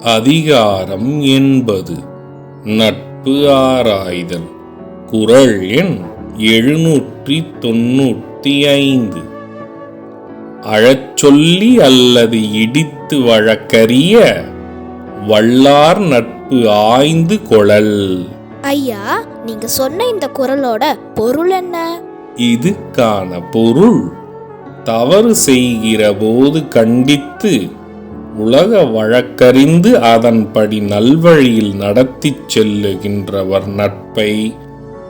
அதிகாரம் என்பது. நட்பு ஆராய்தல். குரல் எண் எழுநூற்றி தொண்ணூற்றி ஐந்து அழச்சொல்லி அல்லது இடித்து வழக்கறிய வல்லார் நட்பு ஆய்ந்து கொளல். ஐயா நீங்க சொன்ன இந்த குரலோட பொருள் என்ன? இதுக்கான பொருள் தவறு செய்கிற போது கண்டித்து உலக வழக்கறிந்து அதன்படி நல்வழியில் நடத்திச் செல்லுகின்றவர் நட்பை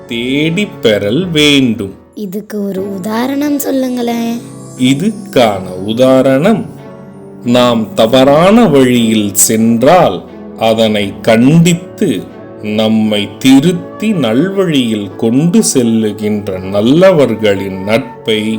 தேடிப் பெறல் வேண்டும். இதுக்கு ஒரு உதாரணம் சொல்லுங்களேன். இதுக்கான உதாரணம் நாம் தவறான வழியில் சென்றால் அதனை கண்டித்து நம்மை திருத்தி நல்வழியில் கொண்டு செல்லுகின்ற நல்லவர்களின் நட்பை